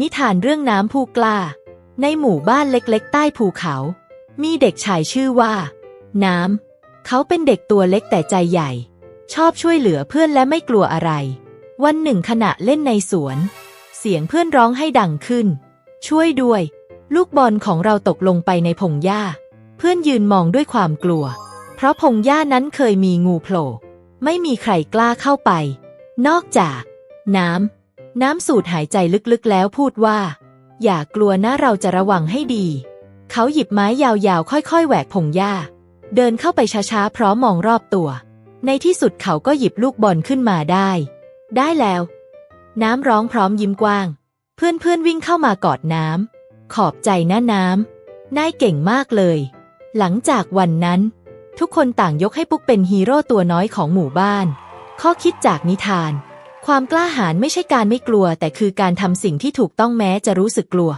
นิทานเรื่องน้ำผู้กล้า ในหมู่บ้านเล็กๆ ใต้ภูเขา มีเด็กชายชื่อว่า น้ำ เขาเป็นเด็กตัวเล็กแต่ใจใหญ่ ชอบช่วยเหลือเพื่อนและไม่กลัวอะไร วันหนึ่งขณะเล่นในสวน เสียงเพื่อนร้องให้ดังขึ้น ช่วยด้วย ลูกบอลของเราตกลงไปในพงหญ้า เพื่อนยืนมองด้วยความกลัว เพราะพงหญ้านั้นเคยมีงูโผล่ไม่มีใครกล้าเข้าไป นอกจาก น้ำ น้ำสูดหายใจลึกๆแล้วพูดว่า อย่ากลัวนะเราจะระวังให้ดี เขาหยิบไม้ยาวๆ ค่อยๆ แหวกพงหญ้า เดินเข้าไปช้าๆ พร้อมมองรอบตัว ในที่สุดเขาก็หยิบลูกบอลขึ้นมาได้ ได้แล้ว น้ำร้องพร้อมยิ้มกว้าง เพื่อนๆวิ่งเข้ามากอดน้ำขอบใจนะน้ำนายเก่งมากเลย หลังจากวันนั้น ทุกคนต่างยกให้ปุ๊กเป็นฮีโร่ตัวน้อยของหมู่บ้าน ข้อคิดจากนิทาน ความกล้าหาญไม่ใช่การไม่กลัว แต่คือการทำสิ่งที่ถูกต้องแม้จะรู้สึกกลัว